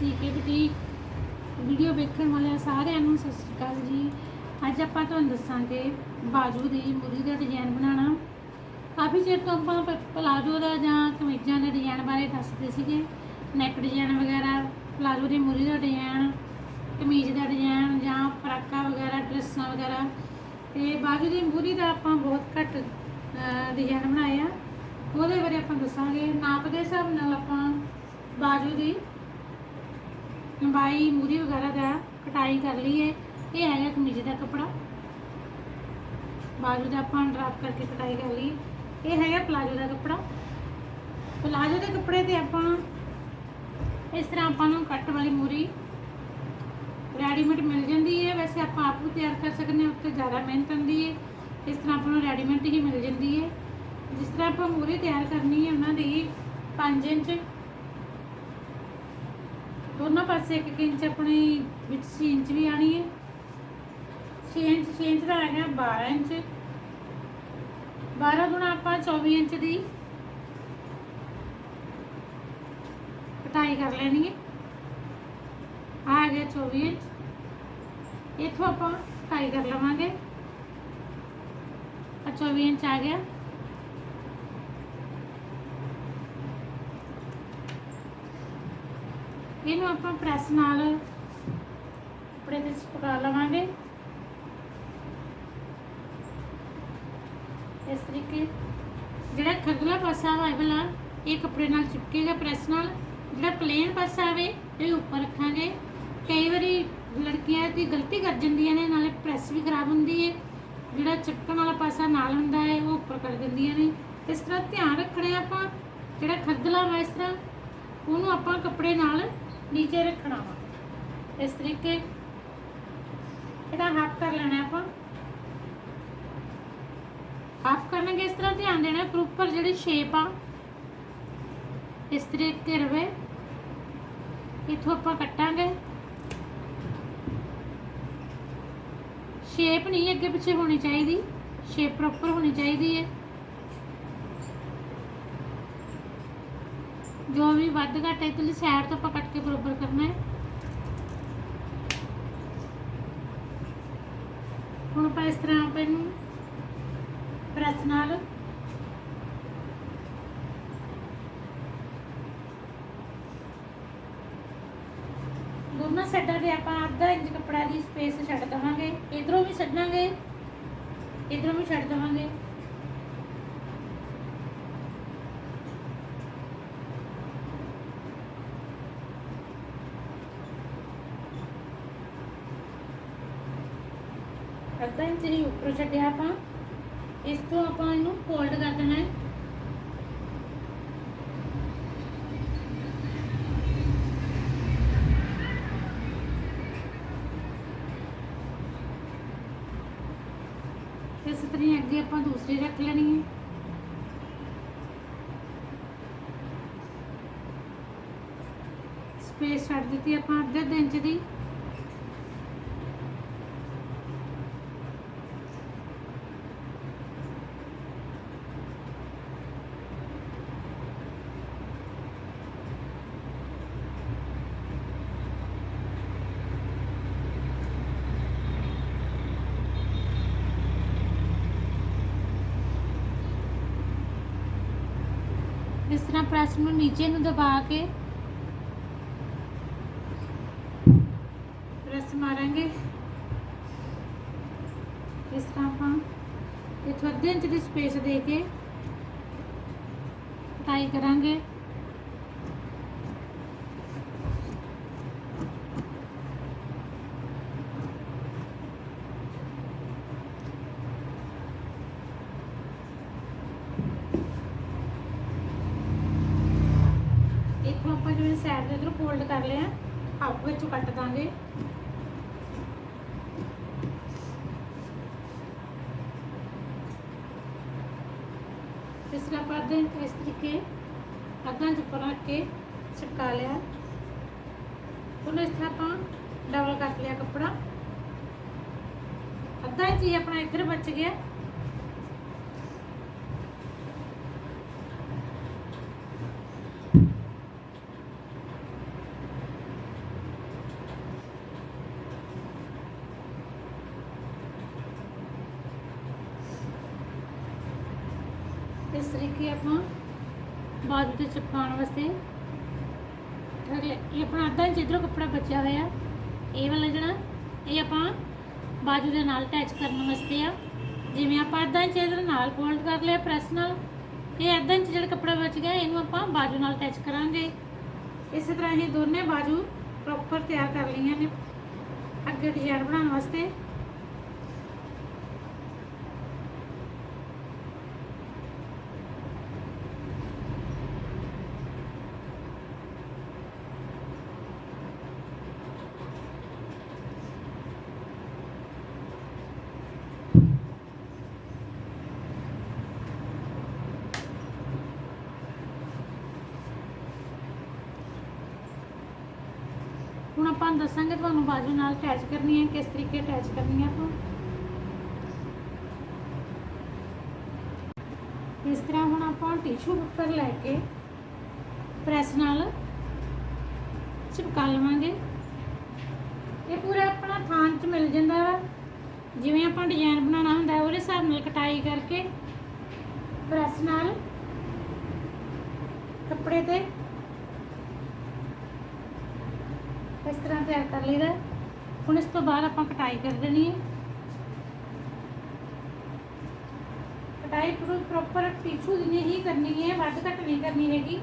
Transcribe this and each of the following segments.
ਸੀਕੇ boutique video ਵੇਖਣ ਵਾਲਿਆਂ ਸਾਰਿਆਂ ਨੂੰ ਸਤਿ ਸ਼੍ਰੀ ਅਕਾਲ ਜੀ। ਅੱਜ ਆਪਾਂ ਤੁਹਾਨੂੰ ਦੱਸਾਂਗੇ ਬਾਜੂ ਦੀ ਮੁਰੀ ਦਾ ਡਿਜ਼ਾਈਨ ਬਣਾਉਣਾ। ਕਾਫੀ ਚਿਰ ਤੋਂ ਆਪਾਂ ਪ- ਪਲਾਜੋ ਦਾ ਜਾਂ ਕਮੀਜ਼ਾਂ ਦੇ ਡਿਜ਼ਾਈਨ ਬਾਰੇ ਦੱਸਦੇ ਸੀਗੇ। ਨੈਕ ਡਿਜ਼ਾਈਨ ਵਗੈਰਾ, ਪਲਾਜੋ ਦੀ ਮੁਰੀ ਦਾ ਡਿਜ਼ਾਈਨ ਕਮੀਜ਼ ਦਾ ਡਿਜ਼ਾਈਨ ਜਾਂ ਫਰਾਕਾਂ ਵਗੈਰਾ, ਡਰੈਸਾਂ ਵਗੈਰਾ। ਤੇ ਬਾਜੂ ਦੀ ਮੂਰੀ ਦਾ ਆਪਾਂ ਬਹੁਤ ਘੱਟ ਡਿਜ਼ਾਈਨ ਬਣਾਏ ਆ ਉਹਦੇ ਬਾਰੇ ਆਪਾਂ ਦੱਸਾਂਗੇ। ਨਾਪ ਦੇ ਹਿਸਾਬ ਨਾਲ ਆਪਾਂ ਬਾਜੂ ਦੀ ਲੰਬਾਈ, ਮੂਰੀ ਵਗੈਰਾ ਦਾ ਕਟਾਈ ਕਰ ਲਈ ਹੈ ਇਹ ਹੈਗਾ ਕਮੀਜ਼ ਦਾ ਕੱਪੜਾ। ਬਾਜੂ ਦਾ ਆਪਾਂ ਡਰਾਪ ਕਰਕੇ ਕਟਾਈ ਕਰ ਲਈ ਇਹ ਹੈਗਾ ਪਲਾਜੋ ਦਾ ਕੱਪੜਾ। ਪਲਾਜੋ ਦੇ ਕੱਪੜੇ ਤੇ ਆਪਾਂ ਇਸ ਤਰ੍ਹਾਂ ਆਪਾਂ ਨੂੰ ਕੱਟ ਵਾਲੀ ਮੂਰੀ ਰੈਡੀਮੇਡ ਮਿਲ ਜਾਂਦੀ ਹੈ। ਵੈਸੇ ਆਪਾਂ ਆਪ ਨੂੰ ਤਿਆਰ ਕਰ ਸਕਦੇ ਹਾਂ, ਉੱਤੇ ਜ਼ਿਆਦਾ ਮਿਹਨਤ ਹੁੰਦੀ ਹੈ। ਇਸ ਤਰ੍ਹਾਂ ਆਪਾਂ ਨੂੰ ਰੈਡੀਮੇਡ ਹੀ ਮਿਲ ਜਾਂਦੀ ਹੈ। ਜਿਸ ਤਰ੍ਹਾਂ ਆਪਾਂ ਮੂਰੀ ਤਿਆਰ ਕਰਨੀ ਹੈ, ਉਹਨਾਂ ਦੀ 5 ਇੰਚ ਦੋਨੋਂ ਪਾਸੇ ਇੱਕ ਇੱਕ ਇੰਚ ਆਪਣੀ ਵਿੱਚ 6 ਇੰਚ ਵੀ ਆਣੀ ਹੈ। 6 ਇੰਚ 6 ਇੰਚ ਦਾ ਹੈਗਾ 12 ਇੰਚ। 12 ਗੁਣਾ ਆਪਾਂ 24 ਇੰਚ ਦੀ ਕਟਾਈ ਕਰ ਲੈਣੀ ਹੈ। ਆ ਗਿਆ 24 ਇੰਚ। ਇੱਥੋਂ ਆਪਾਂ ਕਟਾਈ ਕਰ ਲਵਾਂਗੇ। ਆ 24 ਇੰਚ ਆ ਗਿਆ। ਇਹਨੂੰ ਆਪਾਂ ਪ੍ਰੈਸ ਨਾਲ ਕੱਪੜੇ ਤੇ ਪਕਾ ਲਵਾਂਗੇ। ਇਸ ਤਰੀਕੇ ਜਿਹੜਾ ਖੱਗਲਾ ਪਾਸਾ ਵਾ ਵਾਲਾ, ਇਹ ਕੱਪੜੇ ਨਾਲ ਚਿਪਕੇਗਾ ਪ੍ਰੈਸ ਨਾਲ, ਜਿਹੜਾ ਪਲੇਨ ਪਾਸਾ ਆਵੇ, ਇਹ ਉੱਪਰ ਰੱਖਾਂਗੇ। ਕਈ ਵਾਰੀ ਲੜਕੀਆਂ ਦੀ ਗਲਤੀ ਕਰ ਜਾਂਦੀਆਂ ਨੇ, ਨਾਲੇ ਪ੍ਰੈਸ ਵੀ ਖਰਾਬ ਹੁੰਦੀ ਹੈ ਜਿਹੜਾ ਚਿਪਕਣ ਵਾਲਾ ਪਾਸਾ ਨਾਲ ਹੁੰਦਾ ਹੈ ਉਹ ਉੱਪਰ ਕਰ ਦਿੰਦੀਆਂ ਨੇ। ਇਸ ਤਰ੍ਹਾਂ ਧਿਆਨ ਰੱਖਣਾ ਆਪਾਂ, ਜਿਹੜਾ ਖੱਗਲਾ ਵਾ ਇਸ ਤਰ੍ਹਾਂ, ਉਹਨੂੰ ਆਪਾਂ ਕੱਪੜੇ ਨਾਲ ਨੀਚੇ ਰੱਖਣਾ ਵਾ। ਇਸ ਤਰੀਕੇ ਇਹਦਾ ਹਾਫ ਕਰ ਲੈਣਾ ਆਪਾਂ। ਹਾਫ ਕਰਨਗੇ ਇਸ ਤਰ੍ਹਾਂ ਧਿਆਨ ਦੇਣਾ ਪ੍ਰੋਪਰ ਜਿਹੜੀ ਸ਼ੇਪ ਆ, ਇਸ ਤਰੀਕੇ ਰਵੇ। ਇਥੋਂ ਆਪਾਂ ਕੱਟਾਂਗੇ। ਸ਼ੇਪ ਨਹੀਂ ਅੱਗੇ ਪਿੱਛੇ ਹੋਣੀ ਚਾਹੀਦੀ ਸ਼ੇਪ ਪ੍ਰੋਪਰ ਹੋਣੀ ਚਾਹੀਦੀ ਹੈ। ਜੋ ਵੀ ਵੱਧ ਘੱਟ ਹੈ ਇਤਲੀ ਸਾਈਡ ਤੋਂ ਆਪਾਂ ਕੱਟ ਕੇ ਬਰੋਬਰ ਕਰਨਾ ਹੈ। ਹੁਣ ਆਪਾਂ ਇਸ ਤਰ੍ਹਾਂ ਆਪਾਂ ਇਹਨੂੰ ਪ੍ਰੈਸ ਨਾਲ ਦੋਨਾਂ ਸਾਈਡਾਂ ਤੇ ਆਪਾਂ ਅੱਧਾ ਇੰਚ ਕੱਪੜਾ ਦੀ ਸਪੇਸ ਛੱਡ ਦਵਾਂਗੇ। ਇਧਰੋਂ ਵੀ ਛੱਡਾਂਗੇ, ਇਧਰੋਂ ਵੀ ਛੱਡ ਦਵਾਂਗੇ। ਅੱਧਾ ਇੰਚ ਹੀ ਉੱਪਰ ਛੱਡਿਆ ਆਪਾਂ। ਇਸ ਤੋਂ ਆਪਾਂ ਇਹਨੂੰ ਫੋਲਡ ਕਰ ਦੇਣਾ ਹੈ। ਇਸ ਤਰ੍ਹਾਂ ਅੱਗੇ ਆਪਾਂ ਦੂਸਰੀ ਰੱਖ ਲੈਣੀ ਹੈ। ਸਪੇਸ ਛੱਡ ਦਿੱਤੀ ਆਪਾਂ ਅੱਧੇ ਅੱਧੇ ਇੰਚ ਦੀ। ਤਰ੍ਹਾਂ ਪ੍ਰੈਸ ਨੂੰ ਨੀਚੇ ਨੂੰ ਦਬਾ ਕੇ ਪ੍ਰੈਸ ਮਾਰਾਂਗੇ। ਇਸ ਤਰ੍ਹਾਂ ਆਪਾਂ ਇੱਥੋਂ ਅੱਧੇ ਇੰਚ ਦੀ ਸਪੇਸ ਦੇ ਕੇ ਟਾਈ ਕਰਾਂਗੇ ਇੱਥੋਂ ਆਪਾਂ ਜਿਵੇਂ ਸਾਈਡ ਦੇ ਇਧਰੋਂ ਫੋਲਡ ਕਰ ਲਿਆ ਹਾਫ ਵਿੱਚੋਂ ਕੱਟ ਦਾਂਗੇ ਇਸ ਤਰ੍ਹਾਂ ਆਪਾਂ ਅੱਧੇ ਇੰਚ ਇਸ ਤਰੀਕੇ ਅੱਧਾ ਇੰਚ ਉੱਪਰ ਰੱਖ ਕੇ ਚਿਪਕਾ ਲਿਆ ਉਹਨੂੰ ਇਸ ਤਰ੍ਹਾਂ ਆਪਾਂ ਡਬਲ ਕੱਟ ਲਿਆ ਕੱਪੜਾ ਅੱਧਾ ਇੰਚ ਹੀ ਆਪਣਾ ਇੱਧਰ ਆਪਾਂ ਬਾਜੂ ਤੇ ਚਿਪਕਾਉਣ ਵਾਸਤੇ ਅਗਲੇ ਇਹ ਆਪਣਾ ਅੱਧਾ ਇੰਚ ਇਧਰੋਂ ਕੱਪੜਾ ਬਚਿਆ ਹੋਇਆ। ਇਹ ਵਾਲਾ ਜਿਹੜਾ, ਇਹ ਆਪਾਂ ਬਾਜੂ ਦੇ ਨਾਲ ਅਟੈਚ ਕਰਨ ਵਾਸਤੇ ਆ। ਜਿਵੇਂ ਆਪਾਂ ਅੱਧਾ ਇੰਚ ਇਹਦੇ ਨਾਲ ਫੋਲਡ ਕਰ ਲਿਆ ਪ੍ਰੈਸ ਨਾਲ, ਇਹ ਅੱਧਾ ਇੰਚ ਜਿਹੜਾ ਕੱਪੜਾ ਬਚ ਗਿਆ, ਇਹਨੂੰ ਆਪਾਂ ਬਾਜੂ ਨਾਲ ਅਟੈਚ ਕਰਾਂਗੇ। ਇਸੇ ਤਰ੍ਹਾਂ ਇਹ ਦੋਨੇ ਬਾਜੂ ਪ੍ਰੋਪਰ ਤਿਆਰ ਕਰ ਲਈਆਂ ਨੇ, ਅੱਗੇ ਡਿਜ਼ਾਈਨ ਬਣਾਉਣ ਵਾਸਤੇ। ਹੁਣ ਦੱਸਾਂਗੇ, ਤੁਹਾਨੂੰ ਬਾਜੂ ਨਾਲ ਅਟੈਚ ਕਰਨੀ ਹੈ, ਕਿਸ ਤਰੀਕੇ ਅਟੈਚ ਕਰਨੀ ਹੈ ਆਪਾਂ? ਇਸ ਤਰ੍ਹਾਂ ਹੁਣ ਆਪਾਂ ਟਿਸ਼ੂ ਪੇਪਰ ਲੈ ਕੇ ਪ੍ਰੈਸ ਨਾਲ ਚਿਪਕਾ ਲਵਾਂਗੇ। ਇਹ ਪੂਰਾ ਆਪਣਾ ਥਾਂ 'ਚ ਮਿਲ ਜਾਂਦਾ ਵਾ। ਜਿਵੇਂ ਆਪਾਂ ਡਿਜ਼ਾਈਨ ਬਣਾਉਣਾ ਹੁੰਦਾ, ਉਹਦੇ ਹਿਸਾਬ ਨਾਲ ਕਟਾਈ ਕਰਕੇ ਪ੍ਰੈਸ ਨਾਲ ਕੱਪੜੇ ਤੇ ਇਸ ਤਰ੍ਹਾਂ ਤਿਆਰ ਕਰ ਲਈਦਾ ਹੁਣ ਇਸ ਤੋਂ ਬਾਅਦ ਆਪਾਂ ਕਟਾਈ ਕਰ ਦੇਣੀ ਹੈ। ਕਟਾਈ ਪੂਰੀ ਪ੍ਰੋਪਰ ਟਿਸ਼ੂ ਦੀ ਹੀ ਕਰਨੀ ਹੈ, ਵੱਧ ਘੱਟ ਨਹੀਂ ਕਰਨੀ ਹੈਗੀ। ਇਸ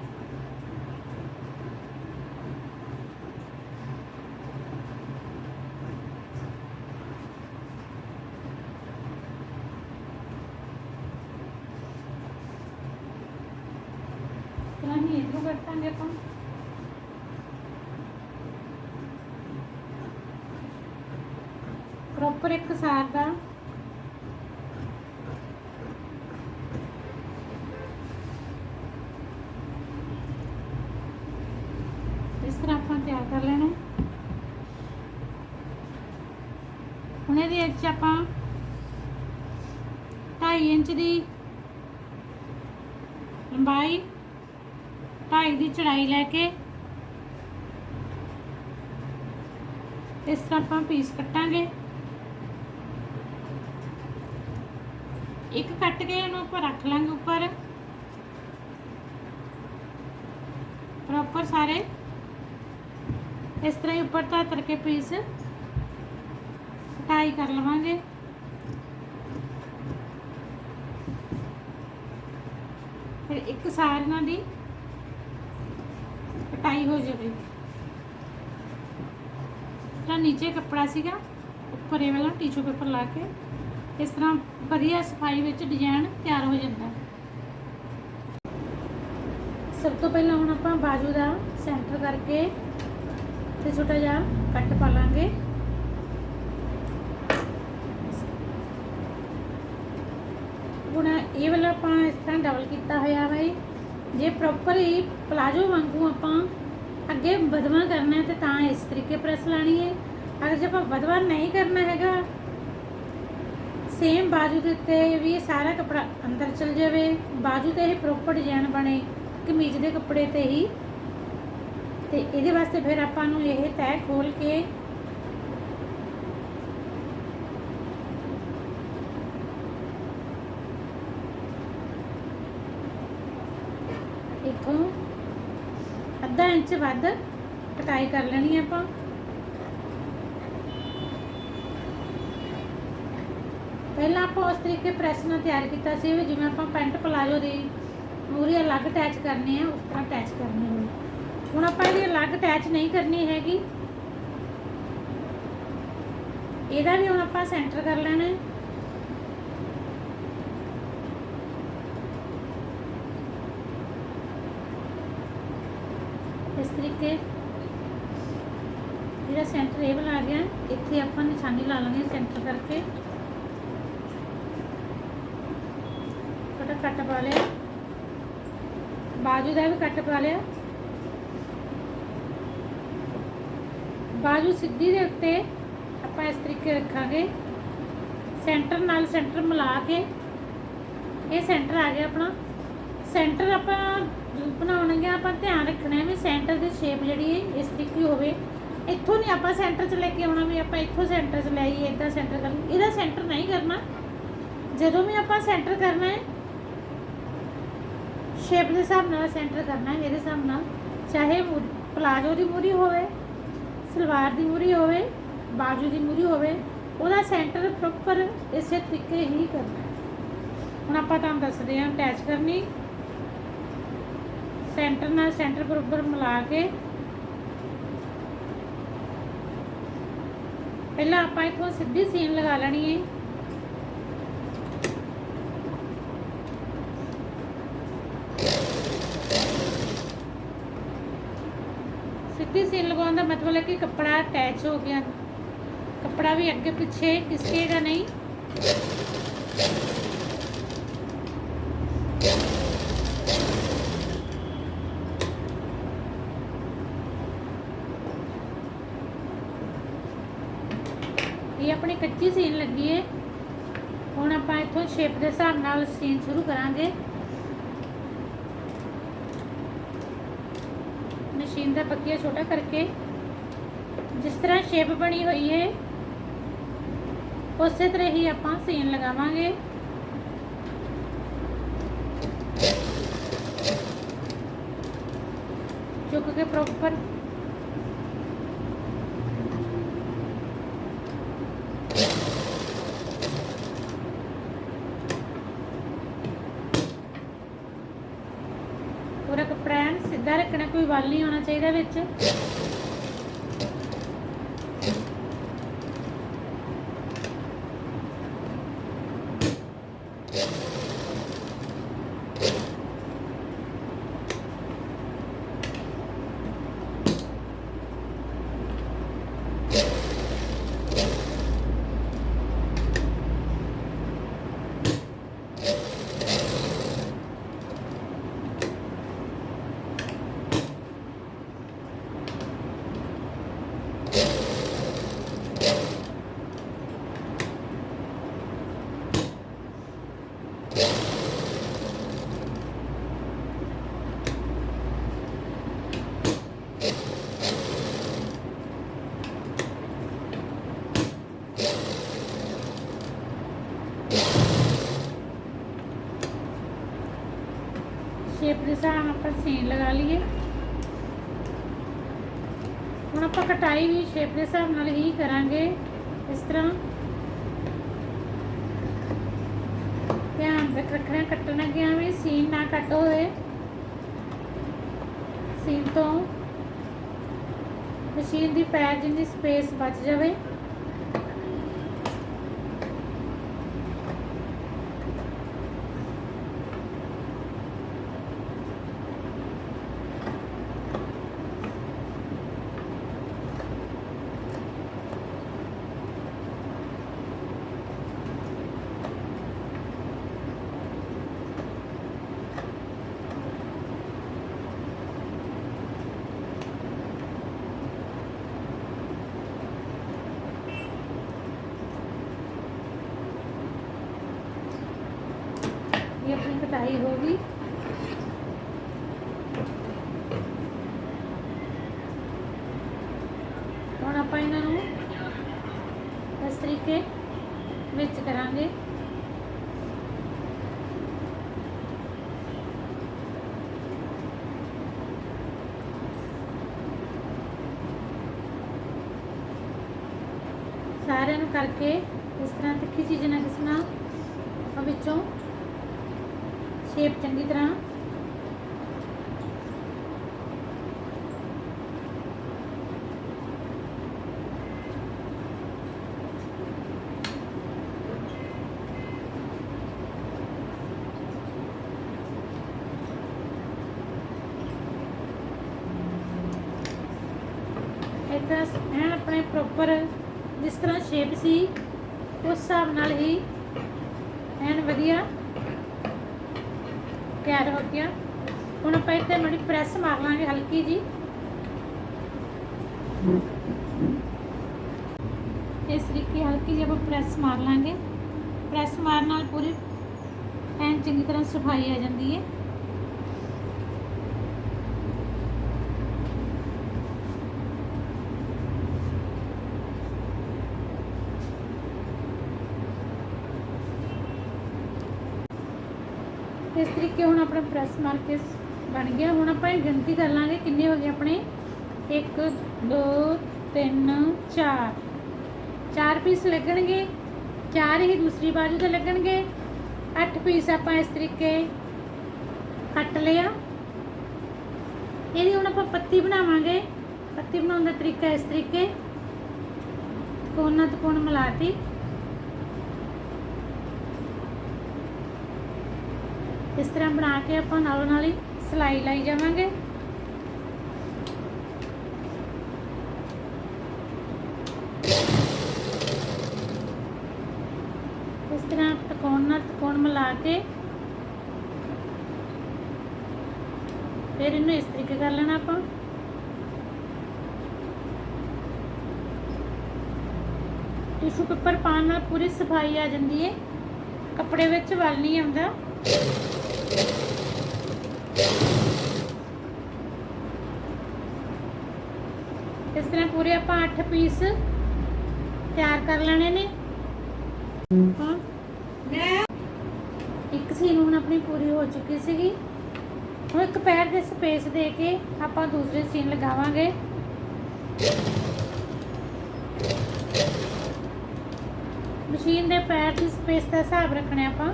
ਤਰ੍ਹਾਂ ਹੀ ਇਧਰੋਂ ਕੱਟਾਂਗੇ ਆਪਾਂ। ਉੱਪਰ ਇੱਕ ਸਾਰ ਦਾ ਇਸ ਤਰ੍ਹਾਂ ਆਪਾਂ ਤਿਆਰ ਕਰ ਲੈਣਾ ਹੈ। ਹੁਣ ਇਹਦੇ ਵਿੱਚ ਆਪਾਂ 2.5 ਇੰਚ ਦੀ ਲੰਬਾਈ 2.5 ਦੀ ਚੜਾਈ ਲੈ ਕੇ ਇਸ ਤਰ੍ਹਾਂ ਆਪਾਂ ਪੀਸ ਕੱਟਾਂਗੇ ਇੱਕ ਕੱਟ ਕੇ ਇਹਨੂੰ ਆਪਾਂ ਰੱਖ ਲਾਂਗੇ ਉੱਪਰ। ਪ੍ਰੋਪਰ ਸਾਰੇ। ਇਸ ਤਰ੍ਹਾਂ ਹੀ ਉੱਪਰ ਤਾਂ ਕੇ ਪੀਸ ਕਟਾਈ ਕਰ ਲਵਾਂਗੇ। ਫਿਰ ਇੱਕ ਸਾਰ ਇਹਨਾਂ ਦੀ ਕਟਾਈ ਹੋ ਜਾਵੇ। ਇਸ ਤਰ੍ਹਾਂ ਨੀਚੇ ਕੱਪੜਾ ਸੀਗਾ, ਉੱਪਰ ਇਹ ਵਾਲਾ ਟਿਸ਼ੂ ਪੇਪਰ ਲਾ ਕੇ। ਇਸ ਤਰ੍ਹਾਂ ਵਧੀਆ ਸਫ਼ਾਈ ਵਿੱਚ ਡਿਜ਼ਾਈਨ ਤਿਆਰ ਹੋ ਜਾਂਦਾ ਸਭ ਤੋਂ ਪਹਿਲਾਂ ਹੁਣ ਆਪਾਂ ਬਾਜੂ ਦਾ ਸੈਂਟਰ ਕਰਕੇ ਤੇ ਛੋਟਾ ਜਿਹਾ ਕੱਟ ਪਾ ਲਾਂਗੇ। ਹੁਣ ਇਹ ਵਾਲਾ ਆਪਾਂ ਇਸ ਤਰ੍ਹਾਂ ਡਬਲ ਕੀਤਾ ਹੋਇਆ ਹੈ ਜੇ ਪ੍ਰੋਪਰ ਹੀ ਪਲਾਜੋ ਵਾਂਗੂ ਆਪਾਂ ਅੱਗੇ ਵਧਵਾ ਕਰਨਾ ਹੈ ਤੇ ਤਾਂ ਇਸ ਤਰੀਕੇ ਪ੍ਰੈਸ ਲਾਣੀ ਹੈ। ਅਗਰ ਜੇ ਆਪਾਂ ਵਧਵਾ ਨਹੀਂ ਕਰਨਾ ਹੈਗਾ ਸੇਮ ਬਾਜੂ ਦੇ ਉੱਤੇ ਵੀ ਇਹ ਸਾਰਾ ਕੱਪੜਾ ਅੰਦਰ ਚਲ ਜਾਵੇ। ਬਾਜੂ ਤੇ ਇਹ ਪ੍ਰੋਪਰ ਡਿਜ਼ਾਈਨ ਬਣੇ, ਕਮੀਜ਼ ਦੇ ਕੱਪੜੇ ਤੇ ਹੀ। ਤੇ ਇਹਦੇ ਵਾਸਤੇ ਫਿਰ ਆਪਾਂ ਨੂੰ ਇਹ ਤੈਅ ਖੋਲ ਕੇ ਇੱਥੋਂ ਅੱਧਾ ਇੰਚ ਵੱਧ ਕਟਾਈ ਕਰ ਲੈਣੀ ਹੈ ਆਪਾਂ। ਪਹਿਲਾਂ ਆਪਾਂ ਉਸ ਤਰੀਕੇ ਪ੍ਰੈਸ ਨਾਲ ਤਿਆਰ ਕੀਤਾ ਸੀ ਵੀ ਜਿਵੇਂ ਆਪਾਂ ਪੈਂਟ ਪਲਾਜੋ ਦੀ ਮੂਰੀ ਅਲੱਗ ਅਟੈਚ ਕਰਨੀ ਹੈ, ਉਸ ਤਰ੍ਹਾਂ ਅਟੈਚ ਕਰਨੀ ਹੋਈ ਹੁਣ ਆਪਾਂ ਇਹਦੀ ਅਲੱਗ ਅਟੈਚ ਨਹੀਂ ਕਰਨੀ ਹੈਗੀ। ਇਹਦਾ ਵੀ ਹੁਣ ਆਪਾਂ ਸੈਂਟਰ ਕਰ ਲੈਣਾ ਹੈ। ਇਸ ਤਰੀਕੇ ਜਿਹੜਾ ਸੈਂਟਰ ਇਹ ਬਣਾ ਗਿਆ ਇੱਥੇ ਆਪਾਂ ਨਿਸ਼ਾਨੀ ਲਾ ਲਾਂਗੇ ਸੈਂਟਰ ਕਰਕੇ। ਕੱਟ ਪਾ ਲਿਆ। ਬਾਜੂ ਦਾ ਵੀ ਕੱਟ ਪਾ ਲਿਆ। ਬਾਜੂ ਸਿੱਧੀ ਦੇ ਉੱਤੇ ਆਪਾਂ ਇਸ ਤਰੀਕੇ ਰੱਖਾਂਗੇ। ਸੈਂਟਰ ਨਾਲ ਸੈਂਟਰ ਮਿਲਾ ਕੇ ਇਹ ਸੈਂਟਰ ਆ ਗਿਆ ਆਪਣਾ। ਸੈਂਟਰ ਆਪਾਂ ਬਣਾਉਣਗੇ ਆਪਾਂ ਧਿਆਨ ਰੱਖਣਾ ਹੈ ਵੀ ਸੈਂਟਰ ਦੀ ਸ਼ੇਪ ਜਿਹੜੀ ਹੈ, ਇਸ ਤਰੀਕੇ ਹੋਵੇ। ਇੱਥੋਂ ਨਹੀਂ ਆਪਾਂ ਸੈਂਟਰ 'ਚ ਲੈ ਕੇ ਆਉਣਾ ਵੀ ਆਪਾਂ ਇੱਥੋਂ ਸੈਂਟਰ 'ਚ ਲੈ ਆਈਏ ਇਦਾਂ ਸੈਂਟਰ ਕਰ ਇਹਦਾ ਸੈਂਟਰ ਨਹੀਂ ਕਰਨਾ। ਜਦੋਂ ਵੀ ਆਪਾਂ ਸੈਂਟਰ ਕਰਨਾ ਹੈ ਸ਼ੇਪ ਦੇ ਹਿਸਾਬ ਨਾਲ ਸੈਂਟਰ ਕਰਨਾ ਹੈ ਇਹਦੇ ਹਿਸਾਬ ਨਾਲ। ਚਾਹੇ ਮੂ- ਪਲਾਜੋ ਦੀ ਮੂਰੀ ਹੋਵੇ, ਸਲਵਾਰ ਦੀ ਮੂਰੀ ਹੋਵੇ, ਬਾਜੂ ਦੀ ਮੂਰੀ ਹੋਵੇ, ਉਹਦਾ ਸੈਂਟਰ ਪ੍ਰੋਪਰ ਇਸੇ ਤਰੀਕੇ ਹੀ ਕਰਨਾ ਹੁਣ ਆਪਾਂ ਤੁਹਾਨੂੰ ਦੱਸਦੇ ਹਾਂ ਅਟੈਚ ਕਰਨੀ। ਸੈਂਟਰ ਨਾਲ ਸੈਂਟਰ ਪ੍ਰੋਪਰ ਮਿਲਾ ਕੇ। ਪਹਿਲਾਂ ਆਪਾਂ ਇਥੋਂ ਸਿੱਧੀ ਸੀਨ ਲਗਾ ਲੈਣੀ ਹੈ। ਸਿੱਧੀ ਸੀਨ ਲਗਾਉਣ ਦਾ ਮਤਲਬ ਹੈ ਕਿ ਕੱਪੜਾ ਅਟੈਚ ਹੋ ਗਿਆ। ਕੱਪੜਾ ਵੀ ਅੱਗੇ ਪਿੱਛੇ ਖਿਸਕੇਗਾ ਨਹੀਂ। ਇਹ ਆਪਣੀ ਕੱਚੀ ਸੀਨ ਲੱਗੀ ਹੈ ਹੁਣ ਆਪਾਂ ਇੱਥੋਂ ਸ਼ੇਪ ਦੇ ਹਿਸਾਬ ਨਾਲ ਸੀਨ ਸ਼ੁਰੂ ਕਰਾਂਗੇ। ਮਸ਼ੀਨ ਦਾ ਪੱਕੀਆ ਛੋਟਾ ਕਰਕੇ ਜਿਸ ਤਰ੍ਹਾਂ ਸ਼ੇਪ ਬਣੀ ਹੋਈ ਹੈ ਉਸੇ ਤਰ੍ਹਾਂ ਹੀ ਆਪਾਂ ਸੀਨ ਲਗਾਵਾਂਗੇ ਚੁੱਕ ਕੇ ਪ੍ਰੋਪਰ ਪੂਰਾ ਕੱਪੜਾ ਐਨ ਸਿੱਧਾ ਰੱਖਣਾ ਕੋਈ ਵੱਲ ਨਹੀਂ ਹੋਣਾ ਚਾਹੀਦਾ ਵਿੱਚ ਸ਼ੇਪ ਦੇ ਹਿਸਾਬ ਨਾਲ ਆਪਾਂ ਸੀਨ ਲਗਾ ਲਈਏ। ਹੁਣ ਆਪਾਂ ਕਟਾਈ ਵੀ ਸ਼ੇਪ ਦੇ ਹਿਸਾਬ ਨਾਲ ਹੀ ਕਰਾਂਗੇ, ਇਸ ਤਰ੍ਹਾਂ। ਧਿਆਨ ਰੱਖਣਾ, ਕੱਟਣ ਲੱਗਿਆ ਵੀ ਸੀਨ ਨਾ ਕੱਟ ਹੋਵੇ। ਸੀਨ ਤੋਂ। ਮਸ਼ੀਨ ਦੀ ਪੈਰ ਜਿੰਨੀ ਸਪੇਸ ਬਚ ਜਾਵੇ। ਇਹ ਆਪਣੀ ਕਟਾਈ ਹੋ ਗਈ। ਹੁਣ ਆਪਾਂ ਇਹਨਾਂ ਨੂੰ ਇਸ ਤਰੀਕੇ ਵਿੱਚ ਕਰਾਂਗੇ। ਸਾਰਿਆਂ ਨੂੰ ਕਰਕੇ ਇਸ ਤਰ੍ਹਾਂ ਤਿੱਖੀ ਚੀਜ਼ ਨਾਲ ਕਿਸ ਨਾਲ ਵਿੱਚੋਂ ਸ਼ੇਪ ਚੰਗੀ ਤਰ੍ਹਾਂ। ਇਦਾਂ ਐਨ ਆਪਣੇ ਪ੍ਰੋਪਰ ਜਿਸ ਤਰ੍ਹਾਂ ਸ਼ੇਪ ਸੀ, ਉਸ ਹਿਸਾਬ ਨਾਲ ਹੀ ਐਨ ਵਧੀਆ ਤਿਆਰ ਹੋ ਗਿਆ। ਹੁਣ ਆਪਾਂ ਇੱਥੇ ਮੜੀ ਪ੍ਰੈਸ ਮਾਰ ਲਾਂਗੇ ਹਲਕੀ ਜੀ। ਇਸ ਤਰੀਕੇ ਹਲਕੀ ਜਿਹੀ ਆਪਾਂ ਪ੍ਰੈਸ ਮਾਰ ਲਾਂਗੇ। ਪ੍ਰੈਸ ਮਾਰਨ ਨਾਲ ਪੂਰੀ ਐਨ ਚੰਗੀ ਤਰ੍ਹਾਂ ਸਫ਼ਾਈ ਆ ਜਾਂਦੀ ਹੈ ਇਸ ਤਰੀਕੇ ਹੁਣ ਆਪਣਾ ਪ੍ਰੈਸ ਮਾਰ ਕੇ ਬਣ ਗਿਆ। ਹੁਣ ਆਪਾਂ ਇਹ ਗਿਣਤੀ ਕਰ ਲਾਂਗੇ ਕਿੰਨੇ ਹੋ ਗਏ ਆਪਣੇ? 1 2 3 4 ਚਾਰ ਪੀਸ ਲੱਗਣਗੇ, ਚਾਰ ਹੀ ਦੂਸਰੀ ਬਾਜੂ ਤੇ ਲੱਗਣਗੇ। 8 ਪੀਸ ਆਪਾਂ ਇਸ ਤਰੀਕੇ ਕੱਟ ਲਿਆ ਇਹਦੀ ਹੁਣ ਆਪਾਂ ਪੱਤੀ ਬਣਾਵਾਂਗੇ। ਪੱਤੀ ਬਣਾਉਣ ਦਾ ਤਰੀਕਾ ਇਸ ਤਰੀਕੇ। ਕੋਨਾ ਤੇ ਕੋਨ ਮਿਲਾਤੀ ਇਸ ਤਰ੍ਹਾਂ ਬਣਾ ਕੇ ਆਪਾਂ ਨਾਲੋਂ ਨਾਲ ਹੀ ਸਿਲਾਈ ਲਾਈ ਜਾਵਾਂਗੇ। ਇਸ ਤਰ੍ਹਾਂ ਤਕੋਣ ਨਾਲ ਤਕੋਣ ਮਿਲਾ ਕੇ ਫਿਰ ਇਹਨੂੰ ਇਸ ਤਰੀਕੇ ਕਰ ਲੈਣਾ ਆਪਾਂ। ਟਿਸ਼ੂ ਪੇਪਰ ਪਾਉਣ ਨਾਲ ਪੂਰੀ ਸਫ਼ਾਈ ਆ ਜਾਂਦੀ ਹੈ ਕੱਪੜੇ ਵਿੱਚ ਵਲ ਨਹੀਂ ਆਉਂਦਾ। ਇਸ ਤਰ੍ਹਾਂ ਪੂਰੇ ਆਪਾਂ 8 ਪੀਸ ਤਿਆਰ ਕਰ ਲੈਣੇ ਨੇ। ਹਾਂ। ਇੱਕ ਸੀਨ ਹੁਣ ਆਪਣੀ ਪੂਰੀ ਹੋ ਚੁੱਕੀ ਸੀਗੀ। ਹੁਣ ਇੱਕ ਪੈਰ ਦੇ ਸਪੇਸ ਦੇ ਕੇ ਆਪਾਂ ਦੂਸਰੇ ਸੀਨ ਲਗਾਵਾਂਗੇ। ਮਸ਼ੀਨ ਦੇ ਪੈਰ ਦੀ ਸਪੇਸ ਦਾ ਹਿਸਾਬ ਰੱਖਣਾ ਆਪਾਂ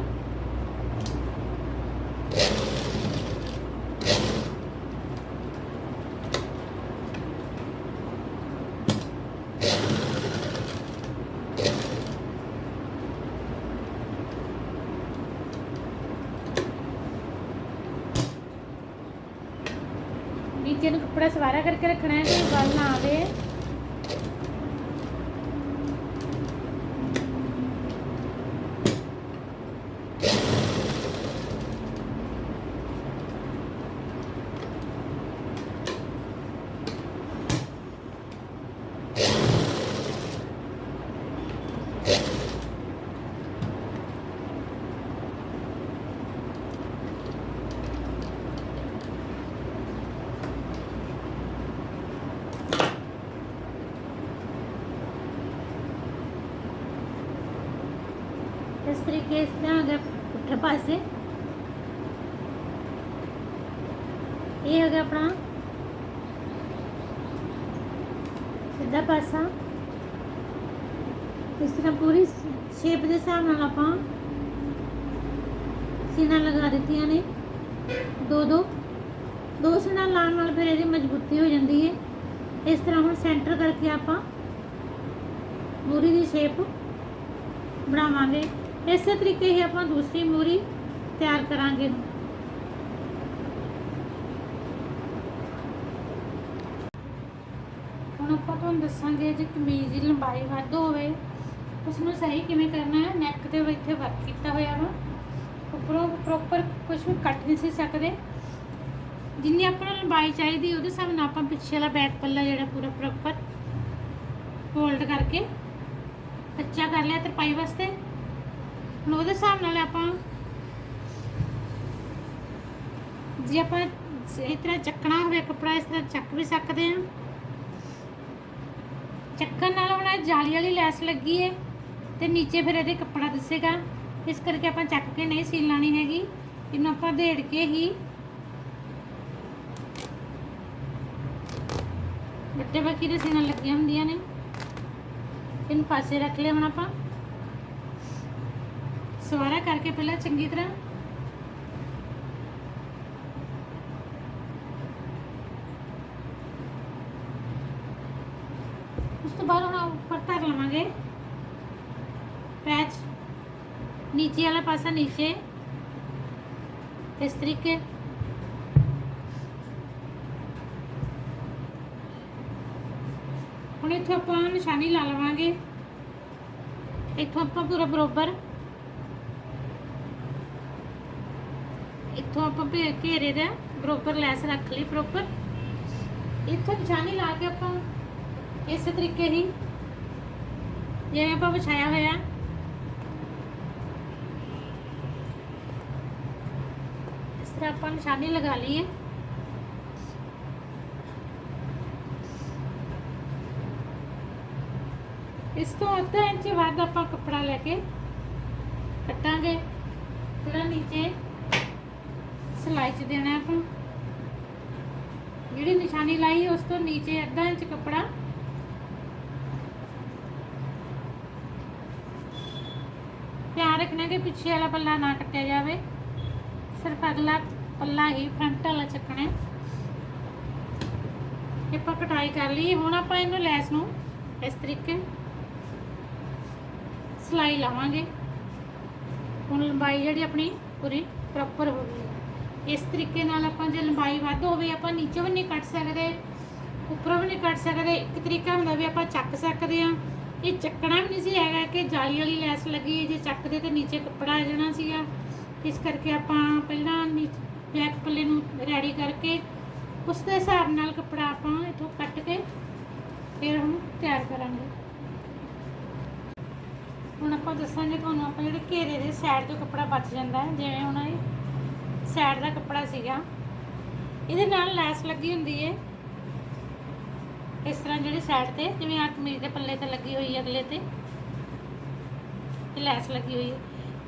ਨੀਚੇ ਨੂੰ ਕੱਪੜਾ ਸਵਾਰਾ ਕਰਕੇ ਰੱਖਣਾ ਹੈ ਕਿ ਵੱਲ ਨਾ ਆਵੇ। ਇਸ ਤਰੀਕੇ ਇਸ ਤਰ੍ਹਾਂ ਅਗਰ ਪੁੱਠੇ ਪਾਸੇ ਇਹ ਹੋ ਆਪਣਾ ਸਿੱਧਾ ਪਾਸਾ ਇਸ ਤਰ੍ਹਾਂ ਪੂਰੀ ਸ਼ੇਪ ਦੇ ਹਿਸਾਬ ਨਾਲ ਆਪਾਂ ਸੀਨਾ ਲਗਾ ਦਿੱਤੀਆਂ ਨੇ ਦੋ ਦੋ ਦੋ ਸੀਨਾ ਲਾਉਣ ਨਾਲ ਫਿਰ ਇਹਦੀ ਮਜ਼ਬੂਤੀ ਹੋ ਜਾਂਦੀ ਹੈ ਇਸ ਤਰ੍ਹਾਂ ਹੁਣ ਸੈਂਟਰ ਕਰਕੇ ਆਪਾਂ ਪੂਰੀ ਦੀ ਸ਼ੇਪ ਬਣਾਵਾਂਗੇ ਇਸੇ ਤਰੀਕੇ ਹੀ ਆਪਾਂ ਦੂਸਰੀ ਮੂਰੀ ਤਿਆਰ ਕਰਾਂਗੇ। ਹੁਣ ਆਪਾਂ ਤੁਹਾਨੂੰ ਦੱਸਾਂਗੇ ਜੇ ਕਮੀਜ਼ ਦੀ ਲੰਬਾਈ ਵੱਧ ਹੋਵੇ ਉਸ ਨੂੰ ਸਹੀ ਕਿਵੇਂ ਕਰਨਾ ਹੈ? ਨੈਕ ਦੇ ਵਿੱਚ ਇੱਥੇ ਵਰਕ ਕੀਤਾ ਹੋਇਆ ਵਾ। ਉੱਪਰੋਂ ਪ੍ਰੋਪਰ ਕੁਝ ਵੀ ਕੱਟ ਨਹੀਂ ਸੀ ਸਕਦੇ। ਜਿੰਨੀ ਆਪਾਂ ਨੂੰ ਲੰਬਾਈ ਚਾਹੀਦੀ, ਉਹਦੇ ਹਿਸਾਬ ਨਾਲ ਆਪਾਂ ਪਿੱਛੇ ਵਾਲਾ ਬੈਕ ਪੱਲਾ ਜਿਹੜਾ ਪੂਰਾ ਪ੍ਰੋਪਰ ਫੋਲਡ ਕਰਕੇ ਕੱਚਾ ਕਰ ਲਿਆ ਤਰਪਾਈ ਵਾਸਤੇ। ਹੁਣ ਉਹਦੇ ਹਿਸਾਬ ਨਾਲ ਆਪਾਂ ਜੇ ਆਪਾਂ ਇਸ ਤਰ੍ਹਾਂ ਚੱਕਣਾ ਹੋਵੇ, ਕੱਪੜਾ ਇਸ ਤਰ੍ਹਾਂ ਚੱਕ ਵੀ ਸਕਦੇ ਹਾਂ। ਚੱਕਣ ਨਾਲ ਹੁਣ ਜਾਲੀ ਵਾਲੀ ਲੈਸ ਲੱਗੀ ਹੈ ਤੇ ਨੀਚੇ ਫਿਰ ਇਹਦੇ ਕੱਪੜਾ ਦਿਸੇਗਾ। ਇਸ ਕਰਕੇ ਆਪਾਂ ਚੱਕ ਕੇ ਨਹੀਂ ਸੀਲ ਲਾਣੀ ਹੈਗੀ। ਇਹਨੂੰ ਆਪਾਂ ਦੇੜ ਕੇ ਹੀ ਗੱਟੇ ਬਾਕੀ ਦੇ ਸੀਨਾਂ ਲੱਗੀਆਂ ਹੁੰਦੀਆਂ ਨੇ। ਇਹਨੂੰ ਪਾਸੇ ਰੱਖ ਲਿਆ ਹੁਣ ਆਪਾਂ। ਸਵਾਰਾ ਕਰਕੇ ਪਹਿਲਾਂ ਚੰਗੀ ਤਰ੍ਹਾਂ ਉਸ ਤੋਂ ਬਾਅਦ ਹੁਣ ਉੱਪਰ ਧਰ ਲਵਾਂਗੇ। ਪੈਚ ਨੀਚੇ ਵਾਲਾ ਪਾਸਾ ਨੀਚੇ। ਇਸ ਤਰੀਕੇ। ਹੁਣ ਇੱਥੋਂ ਆਪਾਂ ਨਿਸ਼ਾਨੀ ਲਾ ਲਵਾਂਗੇ। ਇੱਥੋਂ ਆਪਾਂ ਪੂਰਾ ਬਰੋਬਰ। ਇੱਥੋਂ ਆਪਾਂ ਘੇਰੇ ਦਾ ਬਰੋਬਰ ਲੈਸ ਰੱਖ ਲਈ ਪ੍ਰੋਪਰ ਇੱਥੋਂ ਨਿਸ਼ਾਨੀ ਲਾ ਕੇ ਆਪਾਂ ਇਸੇ ਤਰੀਕੇ ਹੀ ਜਿਵੇਂ ਆਪਾਂ ਵਿਛਾਇਆ ਹੋਇਆ। ਇਸ ਤਰ੍ਹਾਂ ਆਪਾਂ ਨਿਸ਼ਾਨੀ ਲਗਾ ਲਈਏ। ਇਸ ਤੋਂ ਅੱਧਾ ਇੰਚ ਵੱਧ ਆਪਾਂ ਕੱਪੜਾ ਲੈ ਕੇ ਕੱਟਾਂਗੇ। ਜਿਹੜਾ ਨੀਚੇ। ਸਿਲਾਈ 'ਚ ਦੇਣਾ ਆਪਾਂ। ਜਿਹੜੀ ਨਿਸ਼ਾਨੀ ਲਾਈ, ਉਸ ਤੋਂ ਨੀਚੇ ਅੱਧਾ ਇੰਚ ਕੱਪੜਾ। ਧਿਆਨ ਰੱਖਣਾ ਕਿ ਪਿੱਛੇ ਵਾਲਾ ਪੱਲਾ ਨਾ ਕੱਟਿਆ ਜਾਵੇ। ਸਿਰਫ ਅਗਲਾ ਪੱਲਾ ਹੀ ਫਰੰਟ ਵਾਲਾ ਚੱਕਣਾ ਇਹ ਆਪਾਂ ਕਟਾਈ ਕਰ ਲਈ। ਹੁਣ ਆਪਾਂ ਇਹਨੂੰ ਲੈਸ ਨੂੰ ਇਸ ਤਰੀਕੇ ਸਿਲਾਈ ਲਾਵਾਂਗੇ। ਹੁਣ ਲੰਬਾਈ ਜਿਹੜੀ ਆਪਣੀ ਪੂਰੀ ਪ੍ਰੋਪਰ ਹੋ ਗਈ ਇਸ ਤਰੀਕੇ ਨਾਲ ਆਪਾਂ ਜੇ ਲੰਬਾਈ ਵੱਧ ਹੋਵੇ, ਆਪਾਂ ਨੀਚੇ ਵੀ ਨਹੀਂ ਕੱਟ ਸਕਦੇ, ਉੱਪਰੋਂ ਵੀ ਨਹੀਂ ਕੱਟ ਸਕਦੇ, ਇੱਕ ਤਰੀਕਾ ਹੁੰਦਾ ਵੀ ਆਪਾਂ ਚੱਕ ਸਕਦੇ ਆ ਇਹ ਚੱਕਣਾ ਵੀ ਨਹੀਂ ਸੀ ਹੈਗਾ ਕਿ ਜਾਲੀ ਵਾਲੀ ਲੈਸ ਲੱਗੀ ਜੇ ਚੱਕਦੇ ਤੇ ਨੀਚੇ ਕੱਪੜਾ ਆ ਜਾਣਾ ਸੀਗਾ। ਇਸ ਕਰਕੇ ਆਪਾਂ ਪਹਿਲਾਂ ਬੈਕ ਪੱਲੇ ਨੂੰ ਰੈਡੀ ਕਰਕੇ ਉਸ ਦੇ ਹਿਸਾਬ ਨਾਲ ਕੱਪੜਾ ਆਪਾਂ ਇਥੋਂ ਕੱਟ ਕੇ ਫਿਰ ਹੁਣ ਤਿਆਰ ਕਰਾਂਗੇ। ਹੁਣ ਆਪਾਂ ਦੱਸਾਂਗੇ ਤੁਹਾਨੂੰ ਆਪਾਂ ਜਿਹੜੇ ਘੇਰੇ ਦੇ ਸਾਈਡ ਤੋਂ ਕੱਪੜਾ ਬਚ ਜਾਂਦਾ ਹੈ, ਜਿਵੇਂ ਹੁਣ ਇਹ ਸਾਈਡ ਦਾ ਕੱਪੜਾ ਸੀਗਾ। ਇਹਦੇ ਨਾਲ ਲੈਸ ਲੱਗੀ ਹੁੰਦੀ ਹੈ ਇਸ ਤਰ੍ਹਾਂ ਜਿਹੜੀ ਸਾਈਡ ਤੇ, ਜਿਵੇਂ ਆ ਕਮੀਜ਼ ਦੇ ਪੱਲੇ ਤੇ ਲੱਗੀ ਹੋਈ ਹੈ ਅਗਲੇ ਤੇ। ਇਹ ਲੈਸ ਲੱਗੀ ਹੋਈ ਹੈ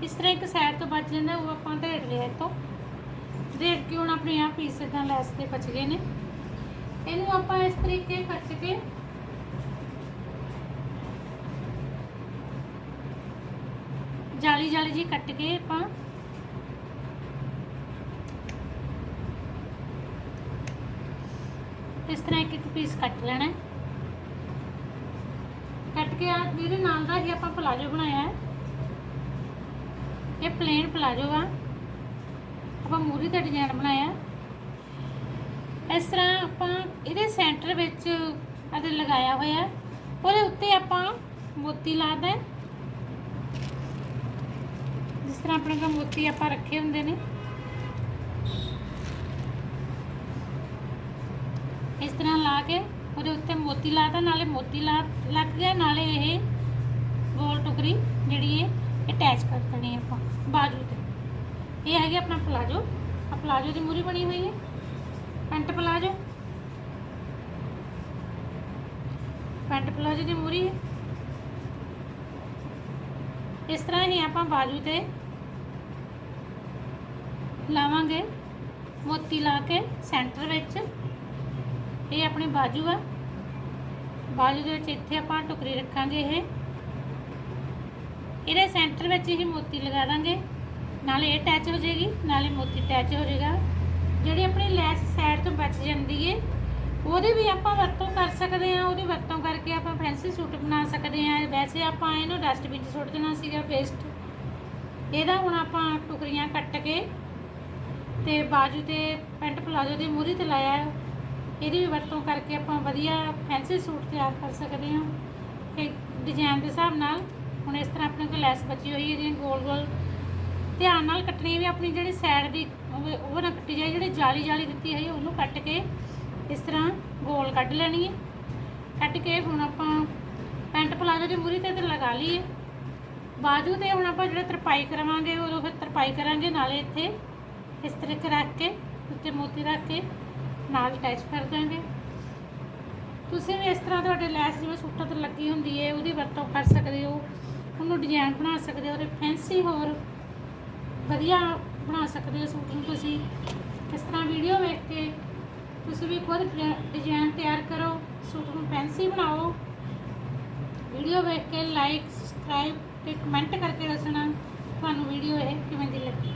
ਇਸ ਤਰ੍ਹਾਂ ਇੱਕ ਸਾਈਡ ਤੋਂ ਬਚ ਜਾਂਦਾ, ਉਹ ਆਪਾਂ ਢੇੜ ਲਿਆ ਇੱਥੋਂ। ਢੇੜ ਕੇ ਹੁਣ ਆਪਣੇ ਆ ਪੀਸ ਇਦਾਂ ਲੈਸ ਤੇ ਬਚ ਗਏ ਨੇ। ਇਹਨੂੰ ਆਪਾਂ ਇਸ ਤਰੀਕੇ ਕੱਟ ਕੇ ਜਾਲੀ ਜਾਲੀ ਜੀ ਕੱਟ ਕੇ ਆਪਾਂ ਇਸ ਤਰ੍ਹਾਂ ਇੱਕ ਇੱਕ ਪੀਸ ਕੱਟ ਲੈਣਾ ਕੱਟ ਕੇ ਆ, ਇਹਦੇ ਨਾਲ ਦਾ ਹੀ ਆਪਾਂ ਪਲਾਜੋ ਬਣਾਇਆ ਹੈ। ਇਹ ਪਲੇਨ ਪਲਾਜੋ ਆ ਆਪਾਂ ਮੂਰੀ ਦਾ ਡਿਜ਼ਾਈਨ ਬਣਾਇਆ ਇਸ ਤਰ੍ਹਾਂ ਆਪਾਂ ਇਹਦੇ ਸੈਂਟਰ ਵਿੱਚ ਅਦੇ ਲਗਾਇਆ ਹੋਇਆ ਉਹਦੇ ਉੱਤੇ ਆਪਾਂ ਮੋਤੀ ਲਾਦਾ ਹੈ। ਜਿਸ ਤਰ੍ਹਾਂ ਆਪਣੇ ਕੋਲ ਮੋਤੀ ਆਪਾਂ ਰੱਖੇ ਹੁੰਦੇ ਨੇ। ਇਸ ਕੇ ਉਹਦੇ ਉੱਤੇ ਮੋਤੀ ਲਾਤਾ, ਨਾਲੇ ਮੋਤੀ ਲਾ, ਲੱਗ ਗਿਆ, ਨਾਲੇ ਇਹ ਗੋਲ ਟੁਕਰੀ ਜਿਹੜੀ ਹੈ ਅਟੈਚ ਕਰ ਦੇਣੀ ਹੈ ਆਪਾਂ, ਬਾਜੂ ਤੇ। ਇਹ ਹੈਗੇ ਆਪਣਾ ਪਲਾਜੋ ਆ ਪਲਾਜੋ ਦੀ ਮੂਰੀ ਬਣੀ ਹੋਈ ਹੈ। Pant palazzo. ਪੈਂਟ ਪਲਾਜੋ ਦੀ ਮੂਰੀ ਹੈ। ਇਸ ਤਰ੍ਹਾਂ ਹੀ ਆਪਾਂ ਬਾਜੂ ਤੇ ਲਾਵਾਂਗੇ, ਮੋਤੀ ਲਾ ਕੇ ਸੈਂਟਰ ਵਿੱਚ। ਇਹ ਆਪਣੇ ਬਾਜੂ ਆ। ਬਾਜੂ ਦੇ ਵਿੱਚ ਇੱਥੇ ਆਪਾਂ ਟੁਕਰੀ ਰੱਖਾਂਗੇ ਇਹ। ਇਹਦੇ ਸੈਂਟਰ ਵਿੱਚ ਹੀ ਮੋਤੀ ਲਗਾ ਦਾਂਗੇ। ਨਾਲੇ ਇਹ ਅਟੈਚ ਹੋ ਜਾਏਗੀ, ਨਾਲੇ ਮੋਤੀ ਅਟੈਚ ਹੋ ਜਾਏਗਾ। ਜਿਹੜੀ ਆਪਣੀ ਲੈਸ ਸਾਈਡ ਤੋਂ ਬਚ ਜਾਂਦੀ ਏ, ਉਹਦੀ ਵੀ ਆਪਾਂ ਵਰਤੋਂ ਕਰ ਸਕਦੇ ਹਾਂ। ਉਹਦੀ ਵਰਤੋਂ ਕਰਕੇ ਆਪਾਂ ਫੈਂਸੀ ਸੂਟ ਬਣਾ ਸਕਦੇ ਹਾਂ। ਵੈਸੇ ਆਪਾਂ ਇਹਨੂੰ ਡਸਟਬਿਨ 'ਚ ਸੁੱਟ ਦੇਣਾ ਸੀਗਾ ਵੇਸਟ ਇਹਦਾ ਹੁਣ ਆਪਾਂ ਟੁਕਰੀਆਂ ਕੱਟ ਕੇ ਤੇ ਬਾਜੂ ਤੇ ਪੈਂਟ ਪਲਾਜੋ ਦੀ ਮੂਰੀ ਤੇ ਲਾਇਆ। ਇਹਦੀ ਵੀ ਵਰਤੋਂ ਕਰਕੇ ਆਪਾਂ ਵਧੀਆ ਫੈਂਸੀ ਸੂਟ ਤਿਆਰ ਕਰ ਸਕਦੇ ਹਾਂ। ਤੇ ਡਿਜ਼ਾਈਨ ਦੇ ਹਿਸਾਬ ਨਾਲ ਹੁਣ ਇਸ ਤਰ੍ਹਾਂ ਆਪਣੇ ਕੋਲ ਲੈਸ ਬਚੀ ਹੋਈ ਹੈ, ਇਹਦੀਆਂ ਗੋਲ ਗੋਲ। ਧਿਆਨ ਨਾਲ ਕੱਟਣੀ ਵੀ ਆਪਣੀ ਜਿਹੜੀ ਸਾਈਡ ਦੀ ਉਹ- ਉਹ ਨਾ ਕੱਟੀ ਜਾਏ, ਜਿਹੜੀ ਜਾਲੀ ਜਾਲੀ ਦਿੱਤੀ ਹੋਈ ਹੈ, ਉਹਨੂੰ ਕੱਟ ਕੇ ਇਸ ਤਰ੍ਹਾਂ ਗੋਲ ਕੱਢ ਲੈਣੀ ਹੈ। ਕੱਟ ਕੇ ਹੁਣ ਆਪਾਂ ਪੈਂਟ ਪਲਾਜੋ ਦੀ ਮੂਰੀ ਤੇ ਤੇ ਲਗਾ ਲਈਏ। ਬਾਜੂ ਤੇ ਹੁਣ ਆਪਾਂ ਜਿਹੜਾ ਤਰਪਾਈ ਕਰਾਵਾਂਗੇ, ਉਦੋਂ ਫਿਰ ਤਰਪਾਈ ਕਰਾਂਗੇ, ਨਾਲੇ ਇੱਥੇ ਇਸ ਤਰੀਕੇ ਰੱਖ ਕੇ, ਉੱਤੇ ਮੋਤੀ ਰੱਖ ਕੇ ਨਾਲ ਅਟੈਚ ਕਰ ਦਾਂਗੇ ਤੁਸੀਂ ਵੀ ਇਸ ਤਰ੍ਹਾਂ ਤੁਹਾਡੇ ਲੈਸ ਜਿਵੇਂ ਸੂਟਾਂ ਤੇ ਲੱਗੀ ਹੁੰਦੀ ਹੈ ਉਹਦੀ ਵਰਤੋਂ ਕਰ ਸਕਦੇ ਹੋ। ਉਹਨੂੰ ਡਿਜ਼ਾਈਨ ਬਣਾ ਸਕਦੇ ਹੋ, ਉਹਦੇ ਫੈਂਸੀ ਹੋਰ ਵਧੀਆ ਬਣਾ ਸਕਦੇ ਹੋ ਸੂਟ ਨੂੰ ਤੁਸੀਂ। ਇਸ ਤਰ੍ਹਾਂ ਵੀਡੀਓ ਵੇਖ ਕੇ ਤੁਸੀਂ ਵੀ ਖੁਦ ਡਿਜ਼ਾਈਨ ਤਿਆਰ ਕਰੋ, ਸੂਟ ਨੂੰ ਫੈਂਸੀ ਬਣਾਓ। ਵੀਡੀਓ ਵੇਖ ਕੇ ਲਾਈਕ ਸਬਸਕ੍ਰਾਈਬ ਤੇ ਕਮੈਂਟ ਕਰਕੇ ਦੱਸਣਾ, ਤੁਹਾਨੂੰ ਵੀਡੀਓ ਇਹ ਕਿਵੇਂ ਦੀ ਲੱਗੀ।